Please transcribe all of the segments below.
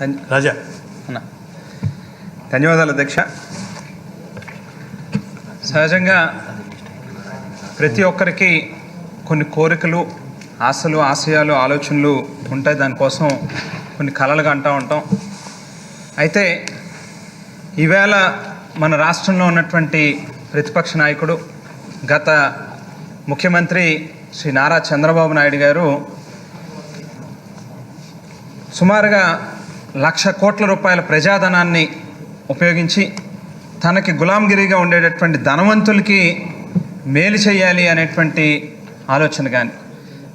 రాజా. అన్న. ధన్యవాదాలు అధ్యక్ష. సహజంగా ప్రతి ఒక్కరికి కొన్ని కోరికలు ఆశలు ఆశయాలు ఆలోచనలు ఉంటాయి. దానికోసం కొన్ని కలలుగా అంటూ ఉంటాం. అయితే ఈవేళ మన రాష్ట్రంలో ఉన్నటువంటి ప్రతిపక్ష నాయకుడు గత ముఖ్యమంత్రి శ్రీ నారా చంద్రబాబు నాయుడు గారు సుమారుగా లక్ష కోట్ల రూపాయల ప్రజాధనాన్ని ఉపయోగించి తనకి గులాంగిరిగా ఉండేటటువంటి ధనవంతులకి మేలు చేయాలి అనేటువంటి ఆలోచన కానీ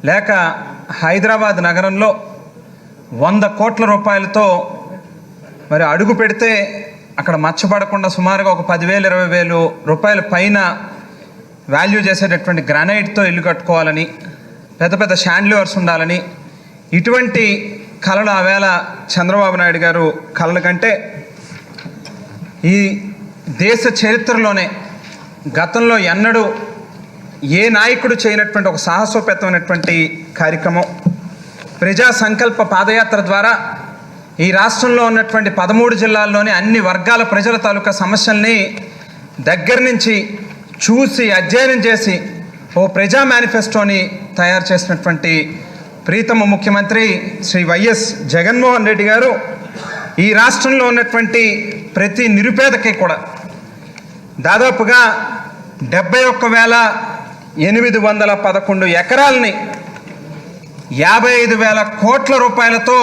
లేక హైదరాబాద్ నగరంలో వంద కోట్ల రూపాయలతో మరి అడుగు పెడితే అక్కడ మచ్చపడకుండా సుమారుగా ఒక పదివేలు ఇరవై వేలు రూపాయల పైన వాల్యూ చేసేటటువంటి గ్రానైట్తో ఇల్లు కట్టుకోవాలని పెద్ద పెద్ద షాండ్లివర్స్ ఉండాలని ఇటువంటి కళలు ఆవేళ చంద్రబాబు నాయుడు గారు కళల కంటే ఈ దేశ చరిత్రలోనే గతంలో ఎన్నడూ ఏ నాయకుడు చేయనటువంటి ఒక సాహసోపేతమైనటువంటి కార్యక్రమం ప్రజా సంకల్ప పాదయాత్ర ద్వారా ఈ రాష్ట్రంలో ఉన్నటువంటి పదమూడు జిల్లాల్లోని అన్ని వర్గాల ప్రజల తాలూకా సమస్యల్ని దగ్గర నుంచి చూసి అధ్యయనం చేసి ఓ ప్రజా మేనిఫెస్టోని తయారు చేసినటువంటి ప్రీతమ ముఖ్యమంత్రి శ్రీ వైఎస్ జగన్మోహన్ రెడ్డి గారు ఈ రాష్ట్రంలో ఉన్నటువంటి ప్రతి నిరుపేదకి కూడా దాదాపుగా డెబ్బై ఒక్క వేల ఎనిమిది వందల పదకొండు ఎకరాలని యాభై ఐదు వేల కోట్ల రూపాయలతో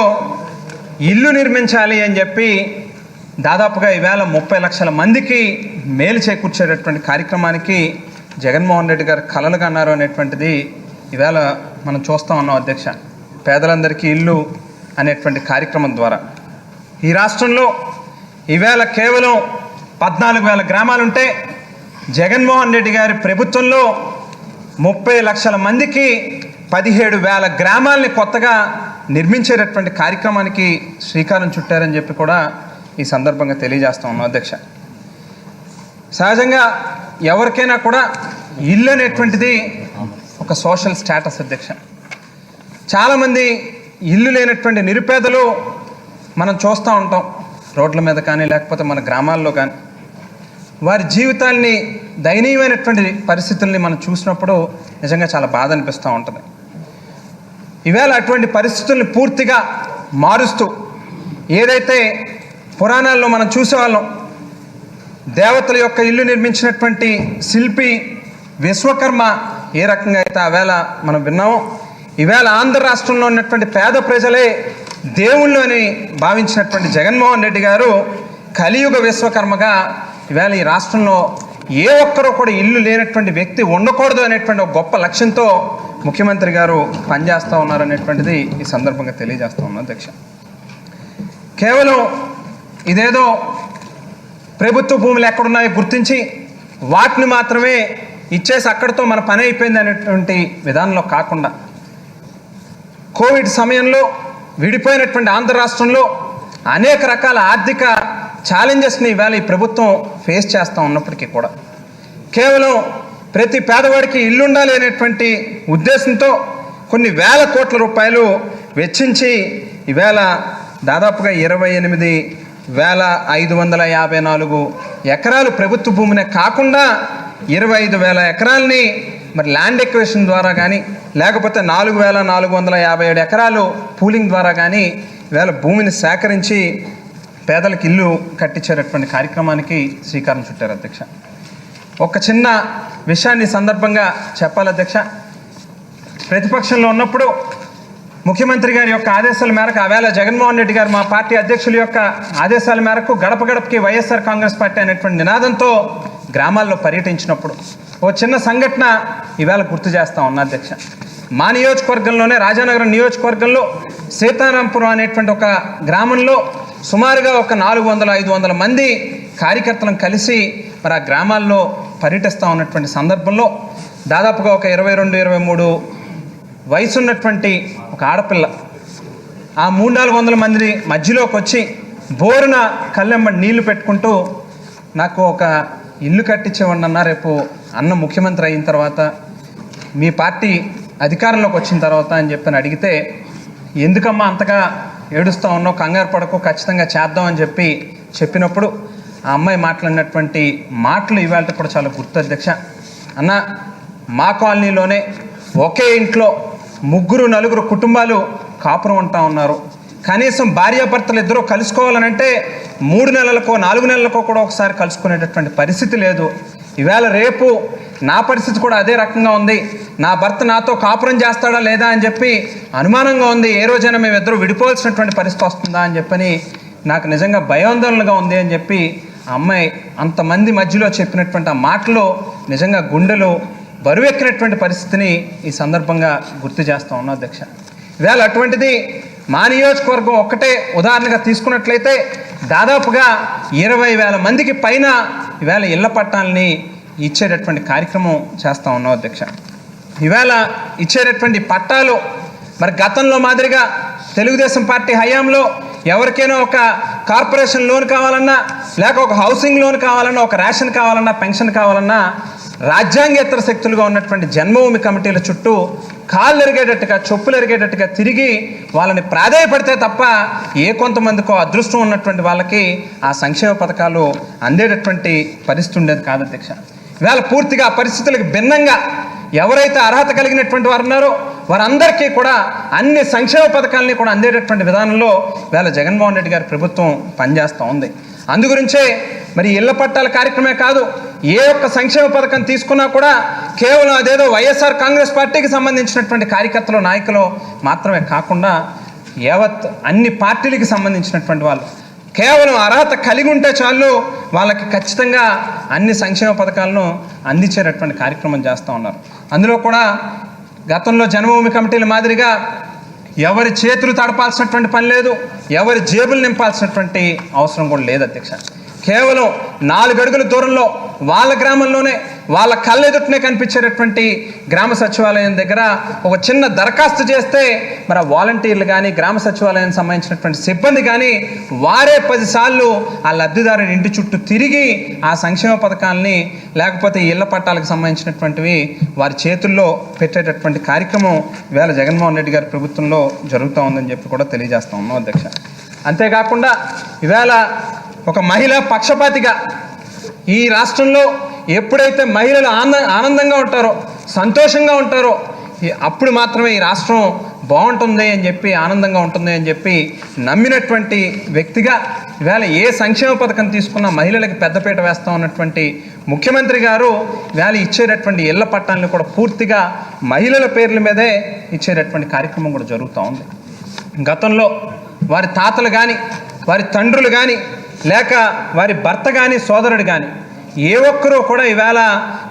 ఇల్లు నిర్మించాలి అని చెప్పి దాదాపుగా ఈవేళ ముప్పై లక్షల మందికి మేలు చేకూర్చేటటువంటి కార్యక్రమానికి జగన్మోహన్ రెడ్డి గారు కలలుగా అన్నారు అనేటువంటిది ఈవేళ మనం చూస్తూ ఉన్నాం అధ్యక్ష. పేదలందరికీ ఇల్లు అనేటువంటి కార్యక్రమం ద్వారా. ఈ రాష్ట్రంలో ఈవేళ కేవలం పద్నాలుగు వేల గ్రామాలుంటే జగన్మోహన్ రెడ్డి గారి ప్రభుత్వంలో ముప్పై లక్షల మందికి పదిహేడు వేల గ్రామాల్ని కొత్తగా నిర్మించేటటువంటి కార్యక్రమానికి శ్రీకారం చుట్టారని చెప్పి కూడా ఈ సందర్భంగా తెలియజేస్తా ఉన్నాం అధ్యక్ష. సహజంగా ఎవరికైనా కూడా ఇల్లు అనేటువంటిది ఒక సోషల్ స్టేటస్ అధ్యక్ష. చాలామంది ఇల్లు లేనటువంటి నిరుపేదలు మనం చూస్తూ ఉంటాం. రోడ్ల మీద కానీ లేకపోతే మన గ్రామాల్లో కానీ. వారి జీవితాల్ని దయనీయమైనటువంటి పరిస్థితుల్ని మనం చూసినప్పుడు నిజంగా చాలా బాధ అనిపిస్తూ ఉంటుంది. ఈవేళ అటువంటి పరిస్థితుల్ని పూర్తిగా మారుస్తూ ఏదైతే పురాణాల్లో మనం చూసేవాళ్ళం దేవతల యొక్క ఇల్లు నిర్మించినటువంటి శిల్పి విశ్వకర్మ ఏ రకంగా అయితే ఆ వేళ మనం విన్నామో ఈవేళ ఆంధ్ర రాష్ట్రంలో ఉన్నటువంటి పేద ప్రజలే దేవుళ్ళు అని భావించినటువంటి జగన్మోహన్ రెడ్డి గారు కలియుగ విశ్వకర్మగా ఈవేళ ఈ రాష్ట్రంలో ఏ ఒక్కరూ కూడా ఇల్లు లేనటువంటి వ్యక్తి ఉండకూడదు అనేటువంటి ఒక గొప్ప లక్ష్యంతో ముఖ్యమంత్రి గారు పనిచేస్తూ ఉన్నారనేటువంటిది ఈ సందర్భంగా తెలియజేస్తూ ఉన్నాను అధ్యక్ష. కేవలం ఇదేదో ప్రభుత్వ భూములు ఎక్కడున్నాయో గుర్తించి వాటిని మాత్రమే ఇచ్చేసి అక్కడితో మన పని అయిపోయింది అనేటువంటి విధానంలో కాకుండా కోవిడ్ సమయంలో విడిపోయినటువంటి ఆంధ్ర రాష్ట్రంలో అనేక రకాల ఆర్థిక ఛాలెంజెస్ని ఇవాళ ఈ ప్రభుత్వం ఫేస్ చేస్తూ ఉన్నప్పటికీ కూడా కేవలం ప్రతి పేదవాడికి ఇల్లు ఉండాలి అనేటువంటి ఉద్దేశంతో కొన్ని వేల కోట్ల రూపాయలు వెచ్చించి ఈవేళ దాదాపుగా ఇరవై ఎనిమిది వేల ఐదు వందల యాభై నాలుగు ఎకరాలు ప్రభుత్వ భూమినే కాకుండా ఇరవై ఐదు వేల ఎకరాలని మరి ల్యాండ్ ఎక్వేషన్ ద్వారా కానీ లేకపోతే నాలుగు వేల నాలుగు వందల యాభై ఏడు ఎకరాలు పూలింగ్ ద్వారా కానీ వేళ భూమిని సేకరించి పేదలకు ఇల్లు కట్టించేటటువంటి కార్యక్రమానికి శ్రీకారం చుట్టారు అధ్యక్ష. ఒక చిన్న విషయాన్ని సందర్భంగా చెప్పాలి అధ్యక్ష. ప్రతిపక్షంలో ఉన్నప్పుడు ముఖ్యమంత్రి గారి యొక్క ఆదేశాల మేరకు ఆవేళ జగన్మోహన్ రెడ్డి గారు మా పార్టీ అధ్యక్షుల యొక్క ఆదేశాల మేరకు గడప గడపకి వైఎస్ఆర్ కాంగ్రెస్ పార్టీ అనేటువంటి నినాదంతో గ్రామాల్లో పర్యటించినప్పుడు ఓ చిన్న సంఘటన ఈవేళ గుర్తు చేస్తా ఉన్నా అధ్యక్ష. మా నియోజకవర్గంలోనే రాజానగరం నియోజకవర్గంలో సీతారాంపురం అనేటువంటి ఒక గ్రామంలో సుమారుగా ఒక నాలుగు వందల ఐదు వందల మంది కార్యకర్తలను కలిసి మరి ఆ గ్రామాల్లో పర్యటిస్తూ ఉన్నటువంటి సందర్భంలో దాదాపుగా ఒక ఇరవై రెండు ఇరవై మూడు వయసు ఉన్నటువంటి ఒక ఆడపిల్ల ఆ మూడు నాలుగు వందల మంది మధ్యలోకి వచ్చి బోరున కళ్ళెమ్మ నీళ్ళు పెట్టుకుంటూ నాకు ఒక ఇల్లు కట్టించేవాడినన్నా రేపు అన్న ముఖ్యమంత్రి అయిన తర్వాత మీ పార్టీ అధికారంలోకి వచ్చిన తర్వాత అని చెప్పని అడిగితే ఎందుకమ్మా అంతగా ఏడుస్తూ ఉన్నావు? కంగారు పడకు ఖచ్చితంగా చేద్దాం అని చెప్పి చెప్పినప్పుడు ఆ అమ్మాయి మాట్లాడినటువంటి మాటలు ఇవాళ కూడా చాలా గుర్తు అధ్యక్ష. అన్న మా కాలనీలోనే ఒకే ఇంట్లో ముగ్గురు నలుగురు కుటుంబాలు కాపురం ఉంటా ఉన్నారు. కనీసం భార్యాభర్తలు ఇద్దరూ కలుసుకోవాలనంటే మూడు నెలలకో నాలుగు నెలలకో కూడా ఒకసారి కలుసుకునేటటువంటి పరిస్థితి లేదు. ఈవేళ రేపు నా పరిస్థితి కూడా అదే రకంగా ఉంది. నా భర్త నాతో కాపురం చేస్తాడా లేదా అని చెప్పి అనుమానంగా ఉంది. ఏ రోజైనా మేము ఇద్దరు విడిపోవాల్సినటువంటి పరిస్థితి వస్తుందా అని చెప్పని నాకు నిజంగా భయాందోళనగా ఉంది అని చెప్పి అమ్మాయి అంతమంది మధ్యలో చెప్పినటువంటి ఆ మాటలు నిజంగా గుండెలు బరువెక్కినటువంటి పరిస్థితిని ఈ సందర్భంగా గుర్తు చేస్తా ఉన్నా అధ్యక్ష. ఇవాళ అటువంటిది మా నియోజకవర్గం ఒక్కటే ఉదాహరణగా తీసుకున్నట్లయితే దాదాపుగా ఇరవై వేల మందికి పైన ఈవేళ ఇళ్ళ పట్టాలని ఇచ్చేటటువంటి కార్యక్రమం చేస్తా ఉన్నాం అధ్యక్ష. ఈవేళ ఇచ్చేటటువంటి పట్టాలు మరి గతంలో మాదిరిగా తెలుగుదేశం పార్టీ హయాంలో ఎవరికైనా ఒక కార్పొరేషన్ లోన్ కావాలన్నా లేక ఒక హౌసింగ్ లోన్ కావాలన్నా ఒక రేషన్ కావాలన్నా పెన్షన్ కావాలన్నా రాజ్యాంగేతర శక్తులుగా ఉన్నటువంటి జన్మభూమి కమిటీల చుట్టూ కాళ్ళు ఎరిగేటట్టుగా చెప్పులు ఎరిగేటట్టుగా తిరిగి వాళ్ళని ప్రాధాయపడితే తప్ప ఏ కొంతమందికో అదృష్టం ఉన్నటువంటి వాళ్ళకి ఆ సంక్షేమ పథకాలు అందేటటువంటి పరిస్థితి ఉండేది కాదు అధ్యక్ష. ఇవాళ పూర్తిగా ఆ పరిస్థితులకు భిన్నంగా ఎవరైతే అర్హత కలిగినటువంటి వారు ఉన్నారో వారందరికీ కూడా అన్ని సంక్షేమ పథకాలని కూడా అందేటటువంటి విధానంలో వేళ జగన్మోహన్ రెడ్డి గారి ప్రభుత్వం పనిచేస్తూ ఉంది. అందుగురించే మరి ఇళ్ళ పట్టాల కార్యక్రమే కాదు ఏ ఒక్క సంక్షేమ పథకం తీసుకున్నా కూడా కేవలం అదేదో వైఎస్ఆర్ కాంగ్రెస్ పార్టీకి సంబంధించినటువంటి కార్యకర్తలు నాయకులు మాత్రమే కాకుండా యావత్ అన్ని పార్టీలకి సంబంధించినటువంటి వాళ్ళు. కేవలం అర్హత కలిగి ఉంటే చాలు వాళ్ళకి ఖచ్చితంగా అన్ని సంక్షేమ పథకాలను అందించేటటువంటి కార్యక్రమం చేస్తూ ఉన్నారు. అందులో కూడా గతంలో జన్మభూమి కమిటీల మాదిరిగా ఎవరి చేతులు తడపాల్సినటువంటి పని లేదు ఎవరి జేబులు నింపాల్సినటువంటి అవసరం కూడా లేదు అధ్యక్ష. కేవలం నాలుగు అడుగుల దూరంలో వాళ్ళ గ్రామంలోనే వాళ్ళ కళ్ళెదుటనే కనిపించేటటువంటి గ్రామ సచివాలయం దగ్గర ఒక చిన్న దరఖాస్తు చేస్తే మరి ఆ వాలంటీర్లు కానీ గ్రామ సచివాలయానికి సంబంధించినటువంటి సిబ్బంది కానీ వారే పదిసార్లు ఆ లబ్ధిదారుని ఇంటి చుట్టూ తిరిగి ఆ సంక్షేమ పథకాలని లేకపోతే ఇళ్ళ పట్టాలకు సంబంధించినటువంటివి వారి చేతుల్లో పెట్టేటటువంటి కార్యక్రమం వేళ జగన్మోహన్ రెడ్డి గారి ప్రభుత్వంలో జరుగుతూ ఉందని చెప్పి కూడా తెలియజేస్తా ఉన్నాం అధ్యక్ష. అంతేకాకుండా ఇవాళ ఒక మహిళ పక్షపాతిగా ఈ రాష్ట్రంలో ఎప్పుడైతే మహిళలు ఆనంద ఆనందంగా ఉంటారో సంతోషంగా ఉంటారో అప్పుడు మాత్రమే ఈ రాష్ట్రం బాగుంటుంది అని చెప్పి ఆనందంగా ఉంటుంది అని చెప్పి నమ్మినటువంటి వ్యక్తిగా ఇవాళ ఏ సంక్షేమ పథకం తీసుకున్నా మహిళలకు పెద్దపీట వేస్తాం ఉన్నటువంటి ముఖ్యమంత్రి గారు ఇవాళ ఇచ్చేటటువంటి ఇళ్ళ పట్టాలను కూడా పూర్తిగా మహిళల పేర్ల మీదే ఇచ్చేటటువంటి కార్యక్రమం కూడా జరుగుతూ ఉంది. గతంలో వారి తాతలు కానీ వారి తండ్రులు కానీ లేక వారి భర్త కానీ సోదరుడు కానీ ఏ ఒక్కరూ కూడా ఈవేళ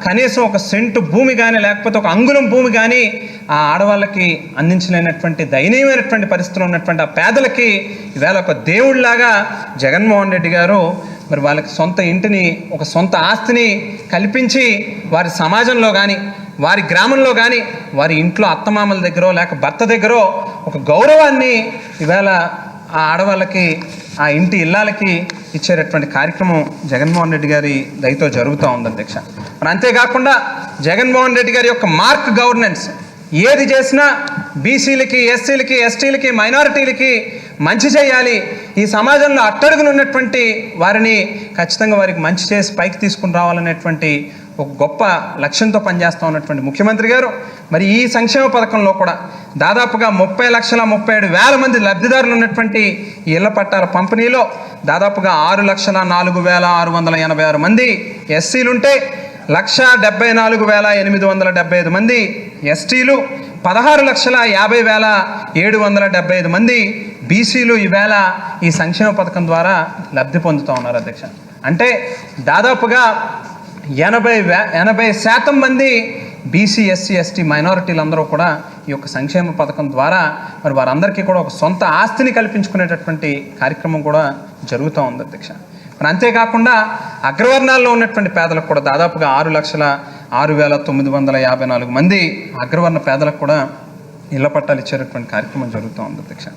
కనీసం ఒక సెంటు భూమి కానీ లేకపోతే ఒక అంగుళం భూమి కానీ ఆ ఆడవాళ్ళకి అందించలేనటువంటి దయనీయమైనటువంటి పరిస్థితులు ఉన్నటువంటి ఆ పేదలకి ఈవేళ ఒక దేవుడిలాగా జగన్మోహన్ రెడ్డి గారు మరి వాళ్ళకి సొంత ఇంటిని ఒక సొంత ఆస్తిని కల్పించి వారి సమాజంలో కానీ వారి గ్రామంలో కానీ వారి ఇంట్లో అత్తమామల దగ్గర లేక భర్త దగ్గర ఒక గౌరవాన్ని ఈవేళ ఆ ఆడవాళ్ళకి ఆ ఇంటి ఇళ్ళాలకి ఇచ్చేటటువంటి కార్యక్రమం జగన్మోహన్ రెడ్డి గారి దయతో జరుగుతూ ఉంది అధ్యక్ష మరి అంతేకాకుండా జగన్మోహన్ రెడ్డి గారి యొక్క మార్క్ గవర్నెన్స్ ఏది చేసినా బీసీలకి ఎస్సీలకి ఎస్టీలకి మైనారిటీలకి మంచి చేయాలి. ఈ సమాజంలో అట్టడుగులు ఉన్నటువంటి వారిని ఖచ్చితంగా వారికి మంచి చేసి పైకి తీసుకుని రావాలనేటువంటి ఒక గొప్ప లక్ష్యంతో పనిచేస్తూ ఉన్నటువంటి ముఖ్యమంత్రి గారు. మరి ఈ సంక్షేమ పథకంలో కూడా దాదాపుగా ముప్పై లక్షల ముప్పై ఏడు వేల మంది లబ్ధిదారులు ఉన్నటువంటి ఈ ఇళ్ళ పట్టాల పంపిణీలో దాదాపుగా ఆరు లక్షల నాలుగు వేల ఆరు వందల ఎనభై ఆరు మంది ఎస్సీలుంటే లక్ష డెబ్బై నాలుగు వేల ఎనిమిది వందల డెబ్బై ఐదు మంది ఎస్టీలు పదహారు లక్షల యాభై వేల ఏడు వందల డెబ్బై ఐదు మంది బీసీలు ఈవేళ ఈ సంక్షేమ పథకం ద్వారా లబ్ధి పొందుతూ ఉన్నారు అధ్యక్ష. అంటే దాదాపుగా ఎనభై వే ఎనభై శాతం మంది బీసీ ఎస్సీ ఎస్టీ మైనారిటీలు అందరూ కూడా ఈ యొక్క సంక్షేమ పథకం ద్వారా మరి వారందరికీ కూడా ఒక సొంత ఆస్తిని కల్పించుకునేటటువంటి కార్యక్రమం కూడా జరుగుతూ ఉంది అధ్యక్ష. మరి అంతేకాకుండా అగ్రవర్ణాల్లో ఉన్నటువంటి పేదలకు కూడా దాదాపుగా ఆరు లక్షల ఆరు వేల తొమ్మిది వందల యాభై నాలుగు మంది అగ్రవర్ణ పేదలకు కూడా ఇళ్ళ పట్టాలు ఇచ్చేటటువంటి కార్యక్రమం జరుగుతూ ఉంది అధ్యక్ష.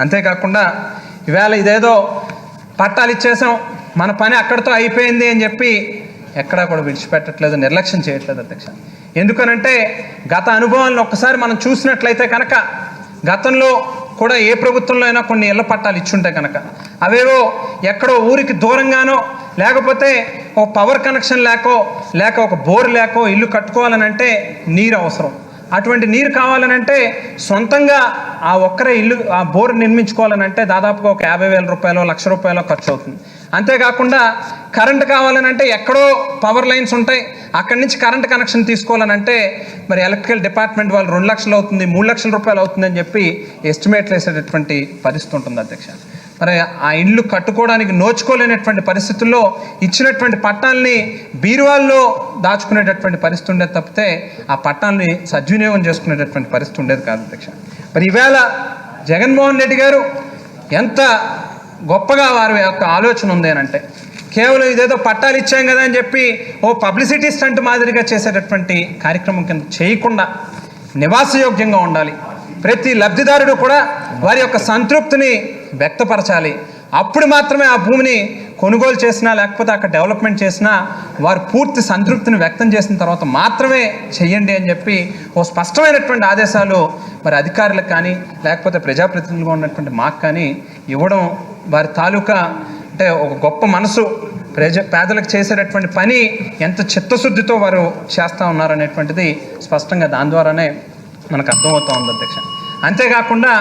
అంతేకాకుండా ఈవేళ ఇదేదో పట్టాలు ఇచ్చేసాం మన పని అక్కడితో అయిపోయింది అని చెప్పి ఎక్కడా కూడా విడిచిపెట్టట్లేదు నిర్లక్ష్యం చేయట్లేదు అధ్యక్ష. ఎందుకనంటే గత అనుభవాలను ఒక్కసారి మనం చూసినట్లయితే కనుక గతంలో కూడా ఏ ప్రభుత్వంలో అయినా కొన్ని ఇళ్ళ పట్టాలు ఇచ్చుంటే కనుక అవేవో ఎక్కడో ఊరికి దూరంగానో లేకపోతే ఒక పవర్ కనెక్షన్ లేకో లేక ఒక బోర్ లేకో ఇల్లు కట్టుకోవాలనంటే నీరు అవసరం. అటువంటి నీరు కావాలనంటే సొంతంగా ఆ ఒక్కరే ఇల్లు ఆ బోర్ నిర్మించుకోవాలనంటే దాదాపుగా ఒక యాభై వేల రూపాయలు లక్ష రూపాయలు ఖర్చు అవుతుంది. అంతేకాకుండా కరెంట్ కావాలనంటే ఎక్కడో పవర్ లైన్స్ ఉంటాయి. అక్కడి నుంచి కరెంట్ కనెక్షన్ తీసుకోవాలనంటే మరి ఎలక్ట్రికల్ డిపార్ట్మెంట్ వాళ్ళు రెండు లక్షలు అవుతుంది మూడు లక్షల రూపాయలు అవుతుందని చెప్పి ఎస్టిమేట్లు వేసేటటువంటి పరిస్థితి ఉంటుంది అధ్యక్ష. మరి ఆ ఇల్లు కట్టుకోవడానికి నోచుకోలేనటువంటి పరిస్థితుల్లో ఇచ్చినటువంటి పట్టాలని బీరువాల్లో దాచుకునేటటువంటి పరిస్థితి ఉండేది తప్పితే ఆ పట్టాలని సద్వినియోగం చేసుకునేటటువంటి పరిస్థితి ఉండేది కాదు అధ్యక్ష. మరి ఈవేళ జగన్మోహన్ రెడ్డి గారు ఎంత గొప్పగా వారి యొక్క ఆలోచన ఉంది అని అంటే కేవలం ఇదేదో పట్టాలు ఇచ్చాం కదా అని చెప్పి ఓ పబ్లిసిటీ స్టంట్ మాదిరిగా చేసేటటువంటి కార్యక్రమం కింద చేయకుండా నివాసయోగ్యంగా ఉండాలి. ప్రతి లబ్ధిదారుడు కూడా వారి యొక్క సంతృప్తిని వ్యక్తపరచాలి. అప్పుడు మాత్రమే ఆ భూమిని కొనుగోలు చేసినా లేకపోతే అక్కడ డెవలప్మెంట్ చేసినా వారు పూర్తి సంతృప్తిని వ్యక్తం చేసిన తర్వాత మాత్రమే చెయ్యండి అని చెప్పి ఓ స్పష్టమైనటువంటి ఆదేశాలు మరి అధికారులకు కానీ లేకపోతే ప్రజాప్రతినిధులుగా ఉన్నటువంటి మాకు కానీ ఇవ్వడం వారి తాలూకా అంటే ఒక గొప్ప మనసు ప్రజ పేదలకు చేసేటటువంటి పని ఎంత చిత్తశుద్ధితో వారు చేస్తూ ఉన్నారనేటువంటిది స్పష్టంగా దాని ద్వారానే మనకు అర్థమవుతూ ఉంది అధ్యక్ష. అంతేకాకుండా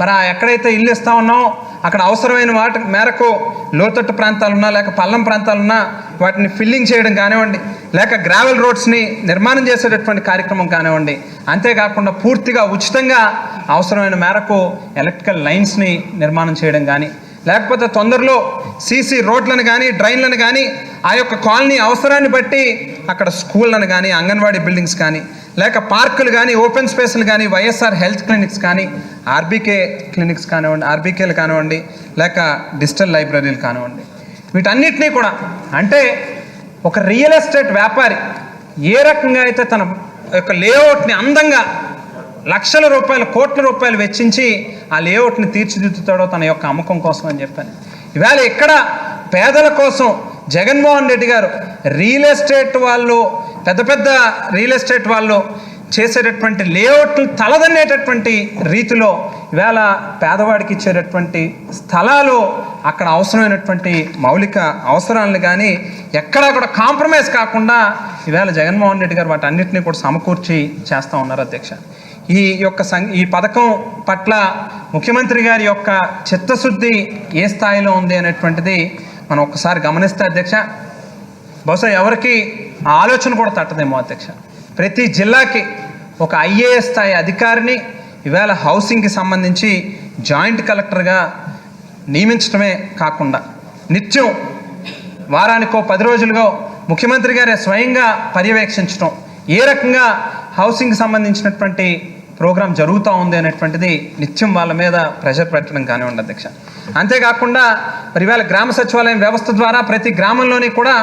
మరి ఎక్కడైతే ఇల్లు ఇస్తా ఉన్నామో అక్కడ అవసరమైన వాటి మేరకు లోతట్టు ప్రాంతాలున్నా లేక పల్లం ప్రాంతాలున్నా వాటిని ఫిల్లింగ్ చేయడం కానివ్వండి లేక గ్రావెల్ రోడ్స్ని నిర్మాణం చేసేటటువంటి కార్యక్రమం కానివ్వండి అంతేకాకుండా పూర్తిగా ఉచితంగా అవసరమైన మేరకు ఎలక్ట్రికల్ లైన్స్ని నిర్మాణం చేయడం కానీ లేకపోతే తొందరలో సీసీ రోడ్లను కానీ డ్రైన్లను కానీ ఆ యొక్క కాలనీ అవసరాన్ని బట్టి అక్కడ స్కూళ్ళను కానీ అంగన్వాడీ బిల్డింగ్స్ కానీ లేక పార్కులు కానీ ఓపెన్ స్పేస్లు కానీ వైఎస్ఆర్ హెల్త్ క్లినిక్స్ కానీ ఆర్బీకే క్లినిక్స్ కానివ్వండి ఆర్బీకేలు కానివ్వండి లేక డిజిటల్ లైబ్రరీలు కానివ్వండి. వీటన్నిటినీ కూడా అంటే ఒక రియల్ ఎస్టేట్ వ్యాపారి ఏ రకంగా అయితే తన యొక్క లేఅవుట్ని అందంగా లక్షల రూపాయలు కోట్ల రూపాయలు వెచ్చించి ఆ లేఅవుట్ని తీర్చిదిద్దుతాడో తన యొక్క అమ్మకం కోసం అని చెప్పాను. ఇవాళ ఇక్కడ పేదల కోసం జగన్మోహన్ రెడ్డి గారు రియల్ ఎస్టేట్ వాళ్ళు పెద్ద పెద్ద రియల్ ఎస్టేట్ వాళ్ళు చేసేటటువంటి లేఅవుట్లు తలదన్నేటటువంటి రీతిలో ఇవాళ పేదవాడికి ఇచ్చేటటువంటి స్థలాలు అక్కడ అవసరమైనటువంటి మౌలిక అవసరాలను కానీ ఎక్కడా కూడా కాంప్రమైజ్ కాకుండా ఇవాళ జగన్మోహన్ రెడ్డి గారు వాటి అన్నింటినీ కూడా సమకూర్చి చేస్తూ ఉన్నారు అధ్యక్ష. ఈ యొక్క సం ఈ పథకం పట్ల ముఖ్యమంత్రి గారి యొక్క చిత్తశుద్ధి ఏ స్థాయిలో ఉంది అనేటువంటిది మనం ఒకసారి గమనిస్తే అధ్యక్ష బహుశా ఎవరికి ఆ ఆలోచన కూడా తట్టదేమో అధ్యక్ష. ప్రతి జిల్లాకి ఒక ఐఏఎస్ స్థాయి అధికారిని ఈవేళ హౌసింగ్కి సంబంధించి జాయింట్ కలెక్టర్గా నియమించడమే కాకుండా నిత్యం వారానికో పది రోజులుగా ముఖ్యమంత్రి గారే స్వయంగా పర్యవేక్షించడం ఏ రకంగా హౌసింగ్కి సంబంధించినటువంటి ప్రోగ్రాం జరుగుతూ ఉంది అనేటువంటిది నిత్యం వాళ్ళ మీద ప్రెషర్ పెట్టడం కానివ్వండి అధ్యక్ష అంతేకాకుండా మరి ఇవాళ గ్రామ సచివాలయం వ్యవస్థ ద్వారా ప్రతి గ్రామంలోని కూడా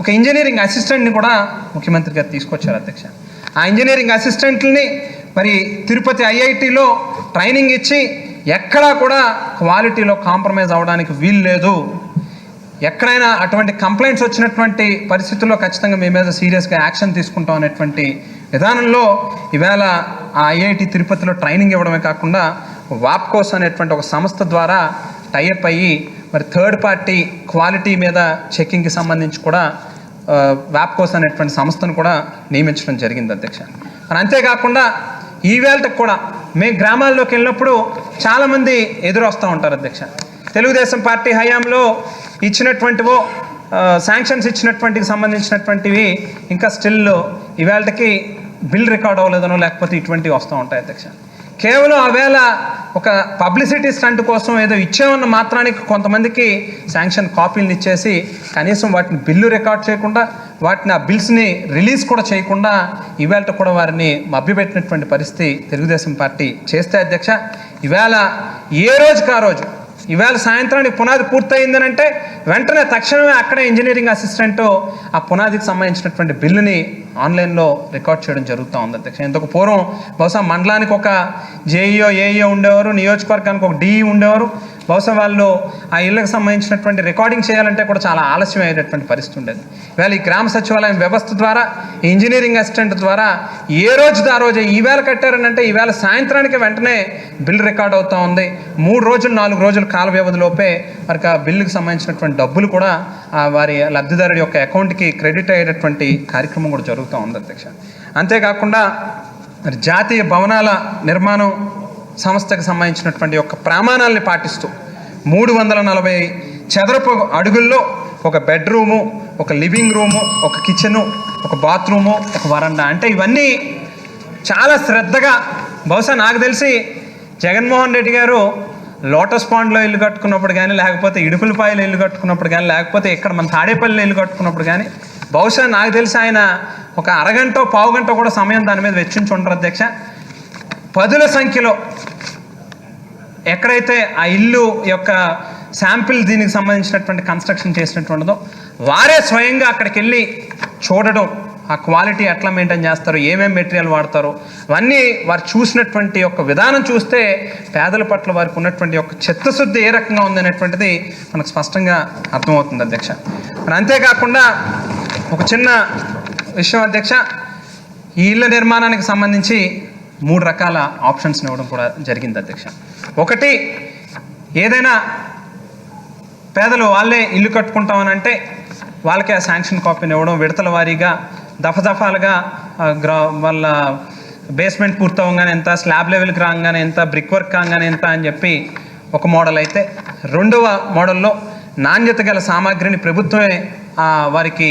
ఒక ఇంజనీరింగ్ అసిస్టెంట్ని కూడా ముఖ్యమంత్రి గారు తీసుకొచ్చారు అధ్యక్ష. ఆ ఇంజనీరింగ్ అసిస్టెంట్లని మరి తిరుపతి ఐఐటిలో ట్రైనింగ్ ఇచ్చి ఎక్కడా కూడా క్వాలిటీలో కాంప్రమైజ్ అవ్వడానికి వీలు లేదు. ఎక్కడైనా అటువంటి కంప్లైంట్స్ వచ్చినటువంటి పరిస్థితుల్లో ఖచ్చితంగా మీ మీద సీరియస్గా యాక్షన్ తీసుకుంటాం అనేటువంటి విధానంలో ఈవేళ ఆ ఐఐటి తిరుపతిలో ట్రైనింగ్ ఇవ్వడమే కాకుండా వాప్కోస్ అనేటువంటి ఒక సంస్థ ద్వారా టైఅప్ అయ్యి మరి థర్డ్ పార్టీ క్వాలిటీ మీద చెక్కింగ్కి సంబంధించి కూడా వాప్కోస్ అనేటువంటి సంస్థను కూడా నియమించడం జరిగింది అధ్యక్ష. మరి అంతేకాకుండా ఈవేళకి కూడా మేము గ్రామాల్లోకి వెళ్ళినప్పుడు చాలామంది ఎదురొస్తూ ఉంటారు అధ్యక్ష. తెలుగుదేశం పార్టీ హయాంలో ఇచ్చినటువంటివో శాంక్షన్స్ ఇచ్చినటువంటికి సంబంధించినటువంటివి ఇంకా స్టిల్ ఇవాళకి బిల్ రికార్డ్ అవ్వలేదనో లేకపోతే ఇటువంటివి వస్తూ ఉంటాయి అధ్యక్ష. కేవలం ఆవేళ ఒక పబ్లిసిటీ స్టంట్ కోసం ఏదో ఇచ్చామన్న మాత్రానికి కొంతమందికి శాంక్షన్ కాపీలను ఇచ్చేసి కనీసం వాటిని బిల్లు రికార్డ్ చేయకుండా వాటిని ఆ బిల్స్ని రిలీజ్ కూడా చేయకుండా ఇవాళ కూడా వారిని మభ్యపెట్టినటువంటి పరిస్థితి తెలుగుదేశం పార్టీ చేస్తే అధ్యక్ష. ఇవాళ ఏ రోజుకి ఆ రోజు? ఇవాళ సాయంత్రానికి పునాది పూర్తయిందనంటే వెంటనే తక్షణమే అక్కడే ఇంజనీరింగ్ అసిస్టెంట్ ఆ పునాదికి సంబంధించినటువంటి బిల్లుని ఆన్లైన్లో రికార్డ్ చేయడం జరుగుతూ ఉంది అధ్యక్ష. ఇంతకు పూర్వం బహుశా మండలానికి ఒక జేఈఓ ఏఈఓ ఉండేవారు నియోజకవర్గానికి ఒక డిఈ ఉండేవారు. బహుశా వాళ్ళు ఆ ఇళ్ళకి సంబంధించినటువంటి రికార్డింగ్ చేయాలంటే కూడా చాలా ఆలస్యం అయ్యేటటువంటి పరిస్థితి ఉండేది. వేళ ఈ గ్రామ సచివాలయం వ్యవస్థ ద్వారా ఇంజనీరింగ్ అసిస్టెంట్ ద్వారా ఏ రోజుది ఆ రోజు ఈవేళ కట్టారనంటే ఈవేళ సాయంత్రానికి వెంటనే బిల్ రికార్డ్ అవుతూ ఉంది. మూడు రోజులు నాలుగు రోజులు కాల వ్యవధిలోపే వారికి ఆ బిల్లుకు సంబంధించినటువంటి డబ్బులు కూడా ఆ వారి లబ్ధిదారుడి యొక్క అకౌంట్కి క్రెడిట్ అయ్యేటటువంటి కార్యక్రమం కూడా జరుగుతూ ఉంది అధ్యక్ష. అంతేకాకుండా మరి జాతీయ భవనాల నిర్మాణం సంస్థకు సంబంధించినటువంటి యొక్క ప్రమాణాలని పాటిస్తూ మూడు వందల నలభై చదరపు అడుగుల్లో ఒక బెడ్రూము ఒక లివింగ్ రూము ఒక కిచెను ఒక బాత్రూము ఒక వరండా. అంటే ఇవన్నీ చాలా శ్రద్ధగా బహుశా నాకు తెలిసి జగన్మోహన్ రెడ్డి గారు లోటస్ పాండ్లో ఇల్లు కట్టుకున్నప్పుడు కానీ లేకపోతే ఇడుపులపాయలు ఇల్లు కట్టుకున్నప్పుడు కానీ లేకపోతే ఇక్కడ మన తాడేపల్లిలో ఇల్లు కట్టుకున్నప్పుడు కానీ బహుశా నాకు తెలిసి ఆయన ఒక అరగంట పావు గంట కూడా సమయం దాని మీద వెచ్చించి ఉండరు అధ్యక్ష. పదుల సంఖ్యలో ఎక్కడైతే ఆ ఇల్లు యొక్క శాంపిల్ దీనికి సంబంధించినటువంటి కన్స్ట్రక్షన్ చేసినటువంటిదో వారే స్వయంగా అక్కడికి వెళ్ళి చూడడం ఆ క్వాలిటీ ఎట్లా మెయింటైన్ చేస్తారు ఏమేమి మెటీరియల్ వాడతారు అవన్నీ వారు చూసినటువంటి యొక్క విధానం చూస్తే పేదల పట్ల వారికి ఉన్నటువంటి యొక్క చిత్తశుద్ధి ఏ రకంగా ఉందనేటువంటిది మనకు స్పష్టంగా అర్థమవుతుంది అధ్యక్ష. మరి అంతేకాకుండా ఒక చిన్న విషయం అధ్యక్ష ఈ ఇళ్ళ నిర్మాణానికి సంబంధించి మూడు రకాల ఆప్షన్స్ ఇవ్వడం కూడా జరిగింది అధ్యక్ష. ఒకటి ఏదైనా పేదలు వాళ్ళే ఇల్లు కట్టుకుంటామని అంటే వాళ్ళకే ఆ శాంక్షన్ కాపీని ఇవ్వడం విడతల వారీగా దఫదఫాలుగా గ్రా వాళ్ళ బేస్మెంట్ పూర్తవగానే ఎంత స్లాబ్ లెవెల్కి రాగానే ఎంత బ్రిక్ వర్క్ కాగానే ఎంత అని చెప్పి ఒక మోడల్ అయితే రెండవ మోడల్లో నాణ్యత గల సామాగ్రిని ప్రభుత్వమే వారికి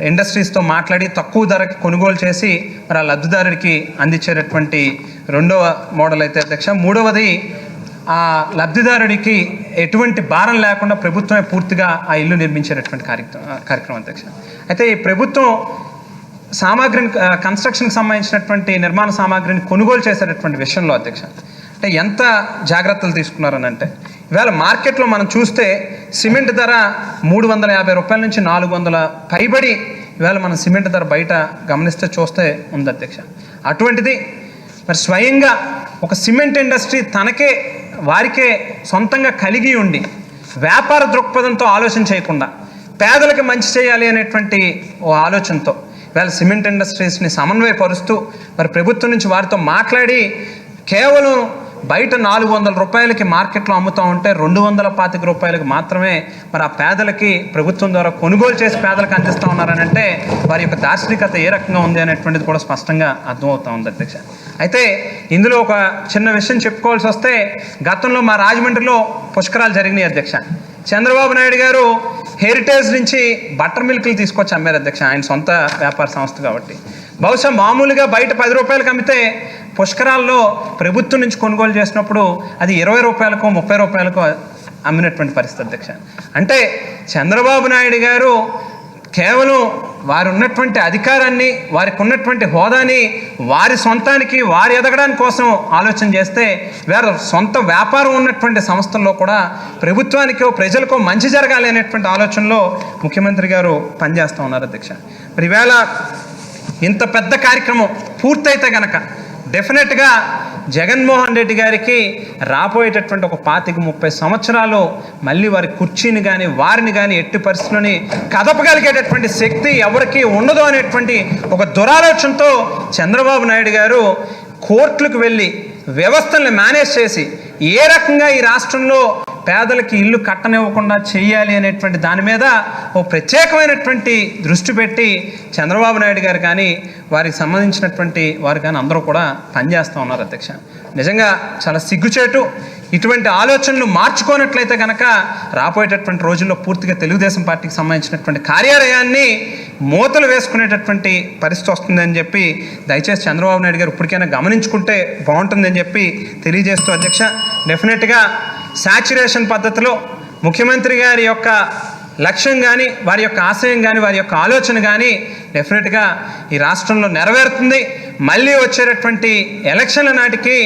ఇండస్ట్రీస్తో మాట్లాడి తక్కువ ధరకి కొనుగోలు చేసి మరి ఆ లబ్ధిదారుడికి అందించేటటువంటి రెండవ మోడల్ అయితే అధ్యక్ష. మూడవది ఆ లబ్ధిదారుడికి ఎటువంటి భారం లేకుండా ప్రభుత్వమే పూర్తిగా ఆ ఇల్లు నిర్మించేటటువంటి కార్యక్రమం కార్యక్రమం అధ్యక్ష. అయితే ఈ ప్రభుత్వం సామాగ్రిని కన్స్ట్రక్షన్కి సంబంధించినటువంటి నిర్మాణ సామాగ్రిని కొనుగోలు చేసేటటువంటి విషయంలో అధ్యక్ష అంటే ఎంత జాగ్రత్తలు తీసుకున్నారని అంటే ఇవాళ మార్కెట్లో మనం చూస్తే సిమెంట్ ధర మూడు వందల యాభై రూపాయల నుంచి నాలుగు వందల పైబడి ఇవాళ మనం సిమెంట్ ధర బయట గమనిస్తే చూస్తే ఉంది అధ్యక్ష. అటువంటిది మరి స్వయంగా ఒక సిమెంట్ ఇండస్ట్రీ తనకే వారికే సొంతంగా కలిగి ఉండి వ్యాపార దృక్పథంతో ఆలోచన చేయకుండా పేదలకు మంచి చేయాలి అనేటువంటి ఓ ఆలోచనతో వేళ సిమెంట్ ఇండస్ట్రీస్ని సమన్వయపరుస్తూ మరి ప్రభుత్వం నుంచి వారితో మాట్లాడి కేవలం బయట నాలుగు వందల రూపాయలకి మార్కెట్లో అమ్ముతూ ఉంటే రెండు వందల పాతిక రూపాయలకు మాత్రమే మరి ఆ పేదలకి ప్రభుత్వం ద్వారా కొనుగోలు చేసి పేదలకు అందిస్తూ ఉన్నారని అంటే వారి యొక్క దార్శనికత ఏ రకంగా ఉంది అనేటువంటిది కూడా స్పష్టంగా అర్థమవుతా ఉంది అధ్యక్ష. అయితే ఇందులో ఒక చిన్న విషయం చెప్పుకోవాల్సి వస్తే గతంలో మా రాజమండ్రిలో పుష్కరాలు జరిగినాయి అధ్యక్ష. చంద్రబాబు నాయుడు గారు హెరిటేజ్ నుంచి బటర్ మిల్క్లు తీసుకొచ్చి అమ్మారు అధ్యక్ష. ఆయన సొంత వ్యాపార సంస్థ కాబట్టి. బహుశా మామూలుగా బయట పది రూపాయలకు అమ్మితే పుష్కరాల్లో ప్రభుత్వం నుంచి కొనుగోలు చేసినప్పుడు అది ఇరవై రూపాయలకు ముప్పై రూపాయలకు అమ్మినటువంటి పరిస్థితి అధ్యక్ష. అంటే చంద్రబాబు నాయుడు గారు కేవలం వారు ఉన్నటువంటి అధికారాన్ని వారికి ఉన్నటువంటి హోదాని వారి సొంతానికి వారు ఎదగడానికి కోసం ఆలోచన చేస్తే వేరే సొంత వ్యాపారం ఉన్నటువంటి సంస్థల్లో కూడా ప్రభుత్వానికో ప్రజలకో మంచి జరగాలి అనేటువంటి ఆలోచనలో ముఖ్యమంత్రి గారు పనిచేస్తూ ఉన్నారు అధ్యక్ష. మరి ఈవేళ ఇంత పెద్ద కార్యక్రమం పూర్తయితే గనక డెఫినెట్గా జగన్మోహన్ రెడ్డి గారికి రాబోయేటటువంటి ఒక పాతిక ముప్పై సంవత్సరాలు మళ్ళీ వారి కుర్చీని కానీ వారిని కానీ ఎట్టి పరిస్థితులని కదపగలిగేటటువంటి శక్తి ఎవరికి ఉండదు అనేటువంటి ఒక దురాలోచనతో చంద్రబాబు నాయుడు గారు కోర్టులకు వెళ్ళి వ్యవస్థల్ని మేనేజ్ చేసి ఏ రకంగా ఈ రాష్ట్రంలో పేదలకి ఇల్లు కట్టనివ్వకుండా చేయాలి అనేటువంటి దాని మీద ఓ ప్రత్యేకమైనటువంటి దృష్టి పెట్టి చంద్రబాబు నాయుడు గారు కానీ వారికి సంబంధించినటువంటి వారు కానీ అందరూ కూడా పనిచేస్తూ ఉన్నారు అధ్యక్ష. నిజంగా చాలా సిగ్గుచేటు. ఇటువంటి ఆలోచనలు మార్చుకోనట్లయితే కనుక రాబోయేటటువంటి రోజుల్లో పూర్తిగా తెలుగుదేశం పార్టీకి సంబంధించినటువంటి కార్యాలయాన్ని మూతలు వేసుకునేటటువంటి పరిస్థితి వస్తుందని చెప్పి దయచేసి చంద్రబాబు నాయుడు గారు ఇప్పటికైనా గమనించుకుంటే బాగుంటుందని చెప్పి తెలియజేస్తూ అధ్యక్ష. డెఫినెట్గా శాచురేషన్ పద్ధతిలో ముఖ్యమంత్రి గారి యొక్క లక్ష్యం కానీ వారి యొక్క ఆశయం కానీ వారి యొక్క ఆలోచన కానీ డెఫినెట్గా ఈ రాష్ట్రంలో నెరవేరుతుంది. మళ్ళీ వచ్చేటటువంటి ఎలక్షన్ల నాటికి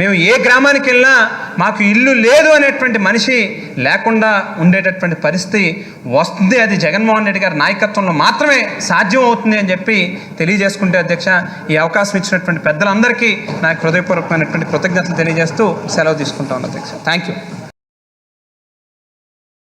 మేము ఏ గ్రామానికి వెళ్ళినా మాకు ఇల్లు లేదు అనేటువంటి మనిషి లేకుండా ఉండేటటువంటి పరిస్థితి వస్తుంది. అది జగన్మోహన్ రెడ్డి గారి నాయకత్వంలో మాత్రమే సాధ్యం అవుతుంది అని చెప్పి తెలియజేసుకుంటే అధ్యక్ష ఈ అవకాశం ఇచ్చినటువంటి పెద్దలందరికీ నాకు హృదయపూర్వకమైనటువంటి కృతజ్ఞతలు తెలియజేస్తూ సెలవు తీసుకుంటాను అధ్యక్ష. Thank you